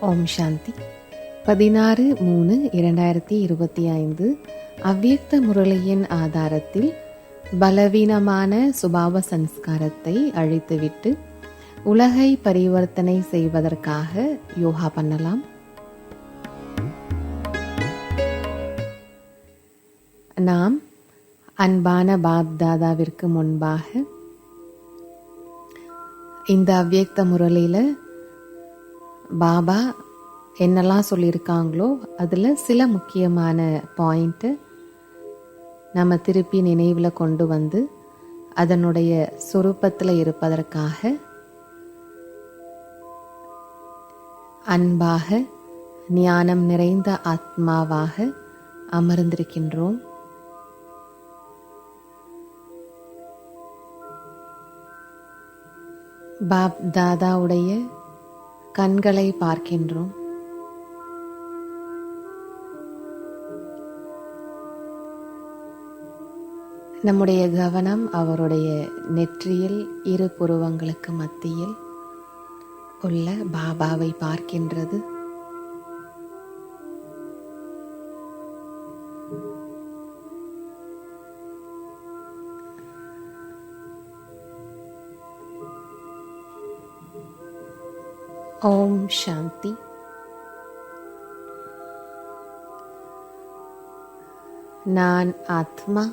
ஓம் சாந்தி. பதினாறு மூணு இரண்டாயிரத்தி இருபத்தி ஐந்து அவ்வியக்த முரளியின் ஆதாரத்தில் பலவீனமான சுபாவ சம்ஸ்காரத்தை அழித்துவிட்டு உலகை பரிவர்த்தனை செய்வதற்காக யோகா பண்ணலாம். நாம் அன்பான பாப் தாதாவிற்கு முன்பாக இந்த அவ்வியக்த முரளியில் பாபா என்னெல்லாம் சொல்லியிருக்காங்களோ அதில் சில முக்கியமான பாயிண்ட்டு நம்ம திருப்பி நினைவில் கொண்டு வந்து அதனுடைய சொரூபத்தில் இருப்பதற்காக அன்பாக ஞானம் நிறைந்த ஆத்மாவாக அமர்ந்திருக்கின்றோம். பாப் தாதாவுடைய கண்களை பார்க்கின்றோம். நம்முடைய கவனம் அவருடைய நெற்றியில் இரு புருவங்களுக்கு மத்தியில் உள்ள பாபாவை பார்க்கின்றது. ஓம் சாந்தி. நான் ஆத்மா.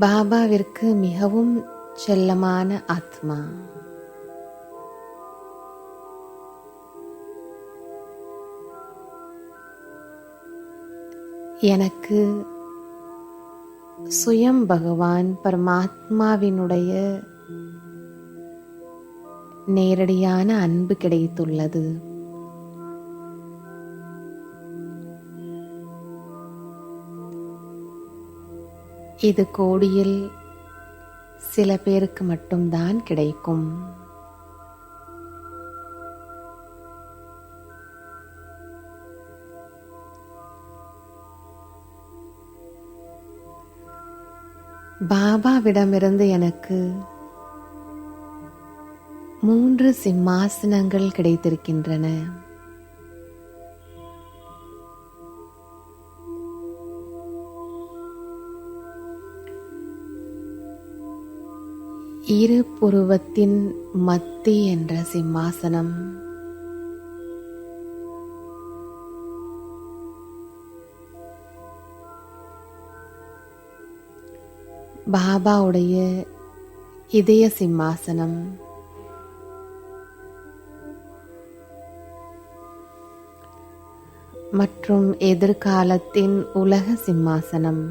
பாபாவிற்கு மிகவும் செல்லமான ஆத்மா. எனக்கு சுயம் பகவான் பரமாத்மாவினுடைய நேரடியான அன்பு கிடைத்துள்ளது. இது கோடியில் சில பேருக்கு மட்டும்தான் கிடைக்கும். பாபாவிடமிருந்து எனக்கு மூன்று சிம்மாசனங்கள் கிடைத்திருக்கின்றன. இரு புருவத்தின் மத்தி என்ற சிம்மாசனம். பாபாவுடைய இதய சிம்மாசனம். மற்றும் எதிர்காலத்தின் உலக சிம்மாசனம்.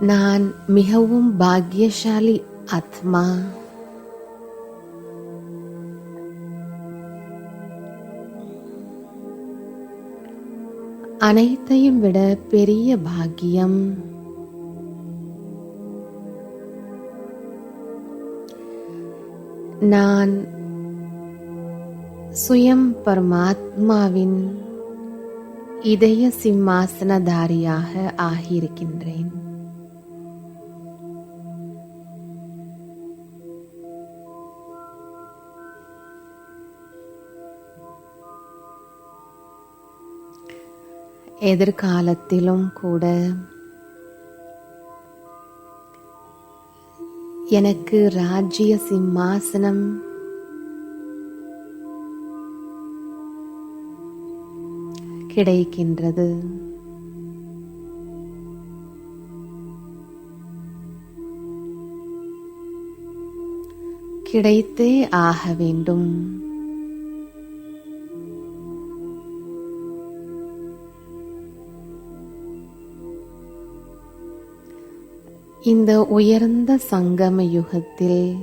நான் மிகவும் பாக்கியசாலி ஆத்மா. அனைத்தையும் விட பெரிய பாக்கியம். நான் சுயம் பரமாத்மாவின் இதய சிம்மாசனதாரியாக ஆகியிருக்கின்றேன். எதிர்காலத்திலும் கூட எனக்கு ராஜ்ய சிம்மாசனம் கிடைக்கின்றது. கிடைத்தே ஆக வேண்டும். இந்த உயர்ந்த சங்கம யுகத்தில்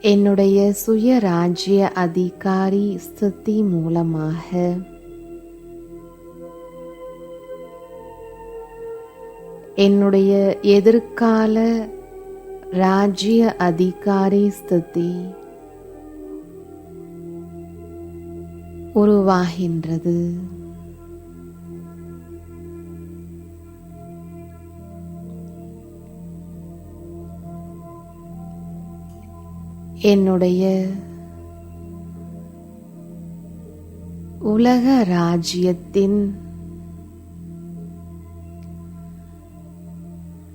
என்னுடைய சுயராஜ்ய அதிகாரி ஸ்திதி மூலமாக என்னுடைய எதிர்கால ராஜ்ய அதிகாரி ஸ்திதி உருவாகின்றது. என்னுடைய உலக ராஜ்யத்தின்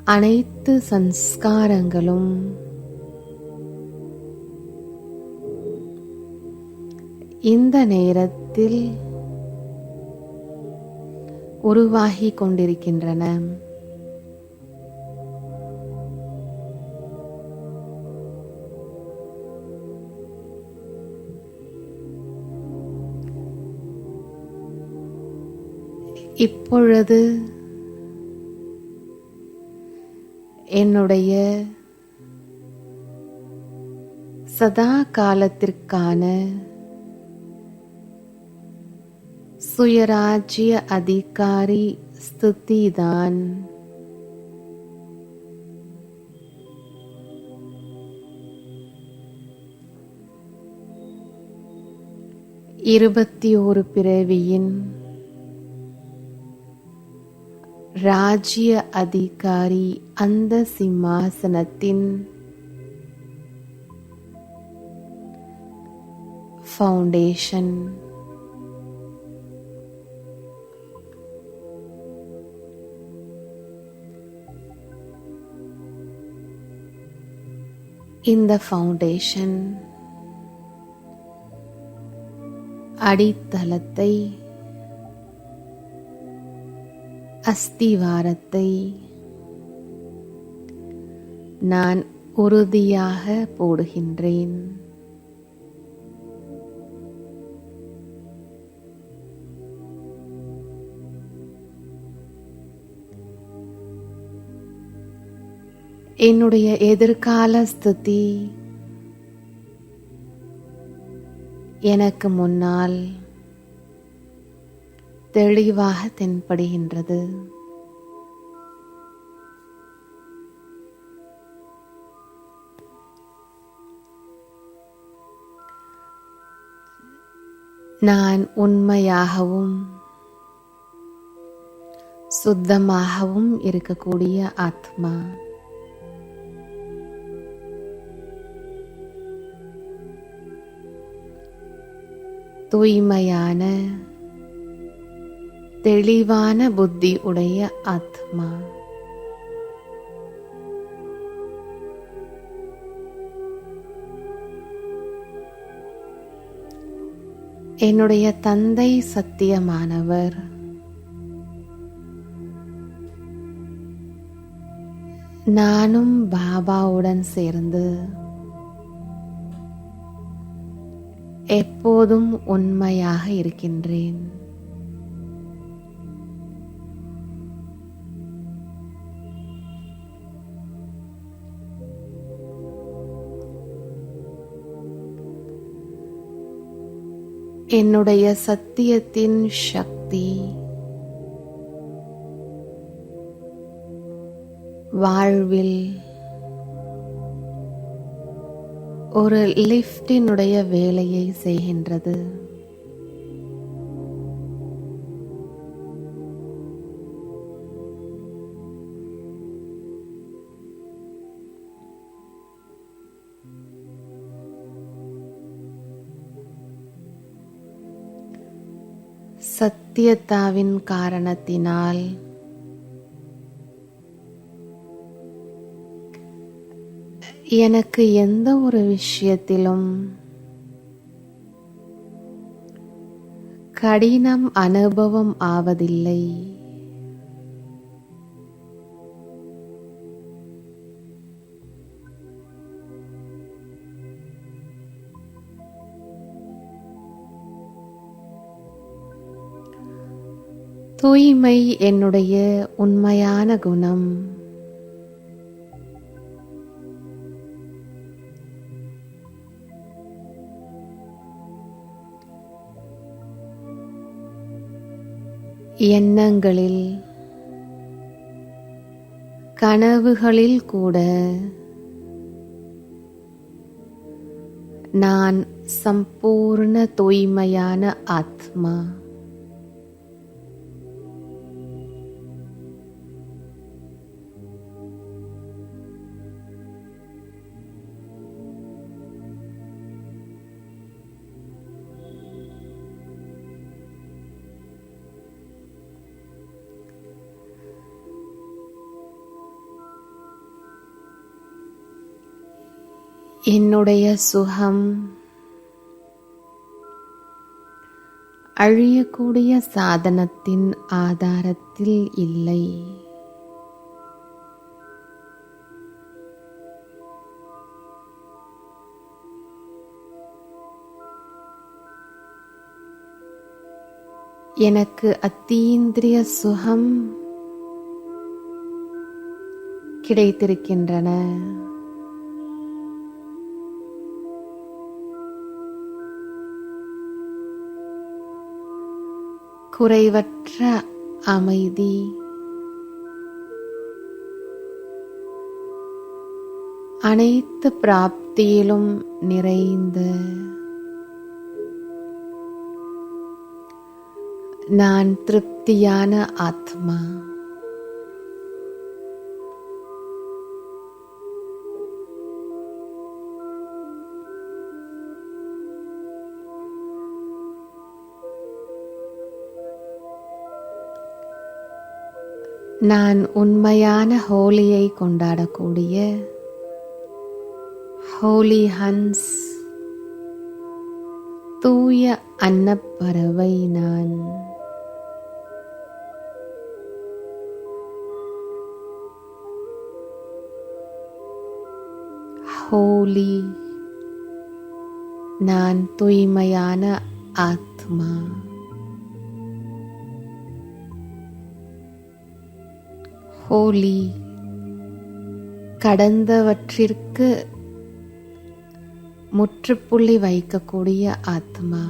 அனைத்து சன்ஸ்காரங்களும் இந்த நேரத்தில் உருவாகிக் கொண்டிருக்கின்றன. இப்பொழுது என்னுடைய சதா காலத்திற்கான சுயராஜ்ய அதிகாரி ஸ்துதிதான். இருபத்தி ஒரு பிறவியின் ராஜ்ய அதிகாரி அந்த சிம்மாசனத்தின் ஃபவுண்டேஷன் இந்த ஃபவுண்டேஷன் அடித்தளத்தை அஸ்திவாரத்தை நான் உறுதியாக போடுகின்றேன். என்னுடைய எதிர்கால ஸ்திதி எனக்கு முன்னால் தெளிவாக தென்படுகின்றது. நான் உண்மையாகவும் சுத்தமாகவும் இருக்கக்கூடிய ஆத்மா. தூய்மையான தெளிவான புத்தி உடைய ஆத்மா. என்னுடைய தந்தை சத்தியமானவர். நானும் பாபாவுடன் சேர்ந்து எப்போதும் உண்மையாக இருக்கின்றேன். என்னுடைய சத்தியத்தின் சக்தி. வாழ்வில் ஒரு லிஃப்டினுடைய வேலையை செய்கின்றது. சத்தியத்தாவின் காரணத்தினால். எனக்கு எந்த ஒரு விஷயத்திலும் கடினம் அனுபவம் ஆவதில்லை. தூய்மை என்னுடைய உண்மையான குணம். எண்ணங்களில் கனவுகளில் கூட நான் சம்பூர்ண தூய்மையான ஆத்மா. என்னுடைய சுகம். அழியக்கூடிய சாதனத்தின் ஆதாரத்தில் இல்லை. எனக்கு அத்தீந்திரிய சுகம் கிடைத்திருக்கின்றன. குறைவற்ற அமைதி. அனைத்து பிராப்தியிலும் நிறைந்த நான் திருப்தியான ஆத்மா. நான் உண்மையான ஹோலியை கொண்டாடக்கூடிய ஹோலி ஹன்ஸ். தூய அன்னப்பறவை நான். ஹோலி நான் தூய்மையான ஆத்மா. ஹோலி. கடந்தவற்றிற்கு முற்றுப்புள்ளி வைக்கக்கூடிய ஆத்மா.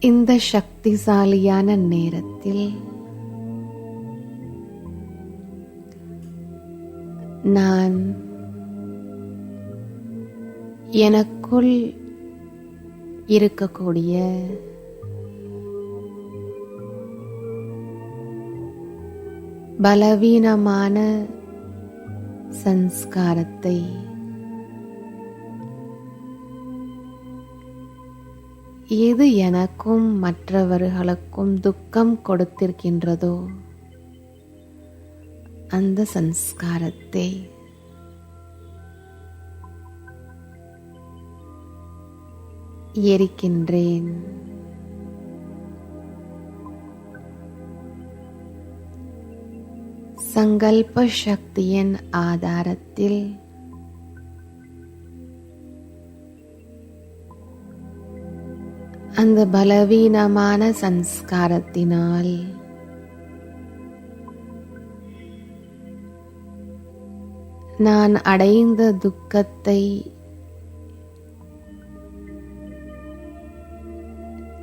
இந்த சக்திசாலியான நேரத்தில் நான் எனக்குள் இருக்கக்கூடிய பலவீனமான சன்ஸ்காரத்தை எது எனக்கும் மற்றவர்களுக்கும் துக்கம் கொடுத்திருக்கின்றதோ அந்த சன்ஸ்காரத்தை எரிக்கின்றேன் சங்கல்ப சக்தியின் ஆதாரத்தில் அந்த பலவீனமான சன்ஸ்காரத்தினால் நான் அடைந்த துக்கத்தை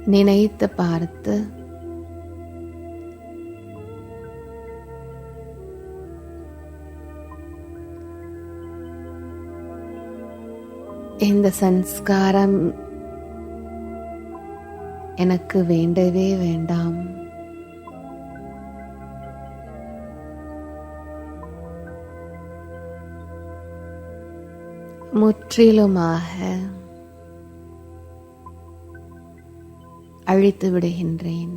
நினைத்து பார்த்து. இந்த சன்ஸ்காரம் எனக்கு வேண்டவே வேண்டாம். முற்றிலுமாக அழித்து விடுகின்றேன்.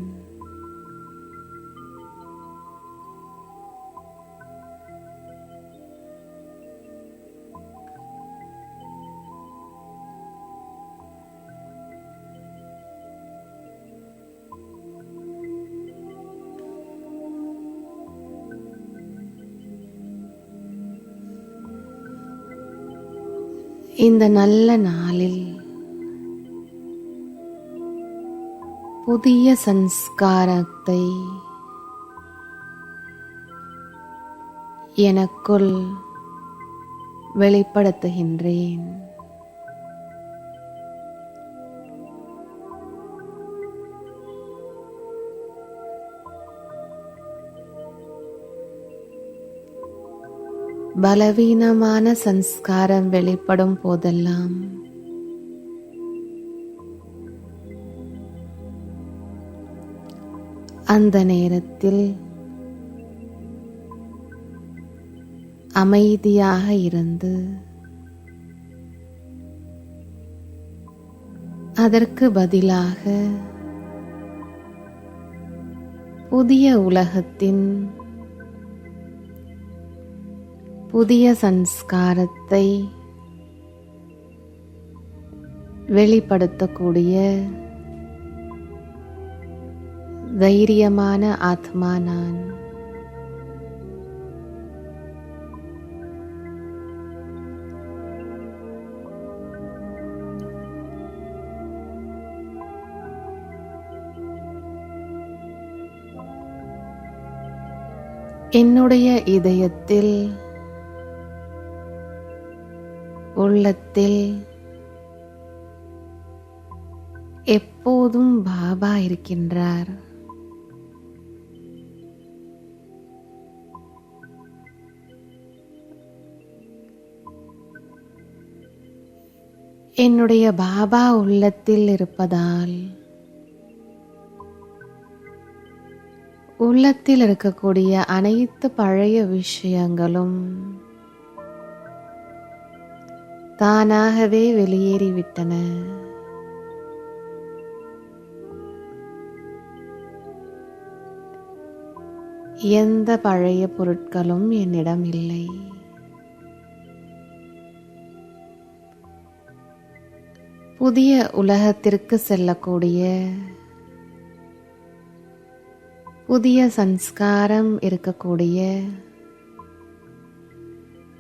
இந்த நல்ல நாளில் புதிய சன்ஸ்காரத்தை எனக்குள் வெளிப்படுத்துகின்றேன். பலவீனமான சன்ஸ்காரம் வெளிப்படும் போதெல்லாம் அந்த நேரத்தில் அமைதியாக இருந்து அதற்கு பதிலாக புதிய உலகத்தின் புதிய சன்ஸ்காரத்தை வெளிப்படுத்தக்கூடிய தைரியமான ஆத்மா நான். என்னுடைய இதயத்தில் உள்ளத்தில் எப்போதும் பாபா இருக்கின்றார். என்னுடைய பாபா உள்ளத்தில் இருப்பதால் உள்ளத்தில் இருக்கக்கூடிய அனைத்து பழைய விஷயங்களும் தானாகவே வெளியேறிவிட்டன. எந்த பழைய பொருட்களும் என்னிடம் இல்லை. புதிய உலகத்திற்கு செல்லக்கூடிய புதிய சன்ஸ்காரம் இருக்கக்கூடிய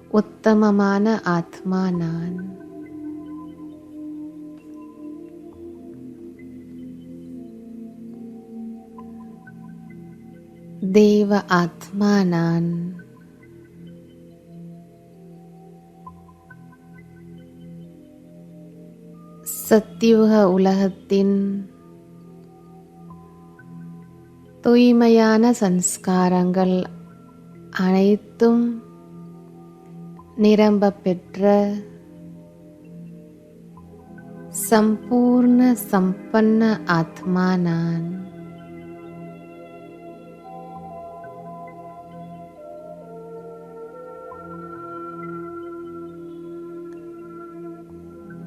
உத்தமமான ஆத்மா நான். தேவ ஆத்மா நான். சத்தியுக உலகத்தின் தூய்மையான சன்ஸ்காரங்கள் அனைத்தும் நிரம்ப பெற்ற சம்பூர்ண சம்பன்ன ஆத்மா நான்.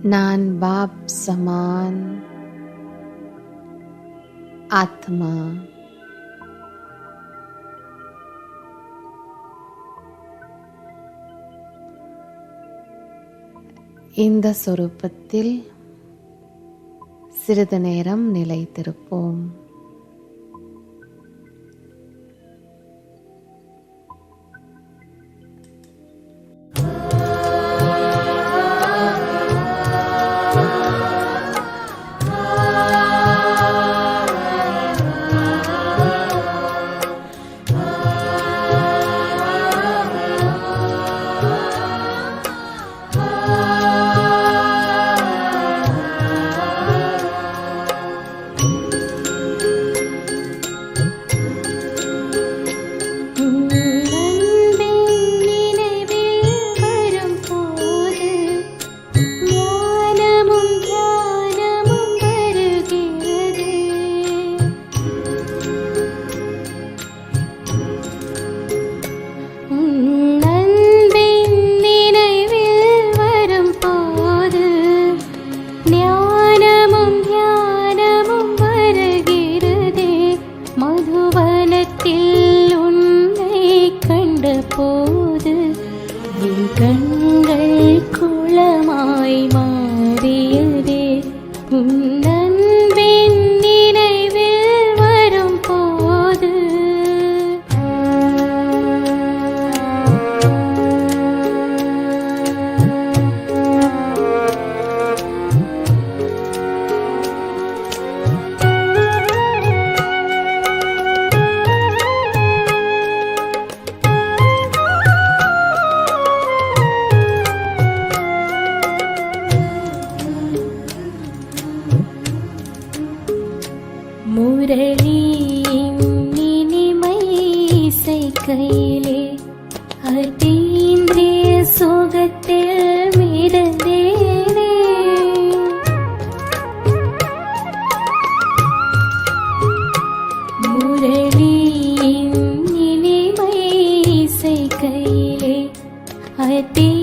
நான் பாப் சமான். ஆத்மா. இந்த சொரூபத்தில் சிறிது நேரம் நிலைத்திருப்போம். ti.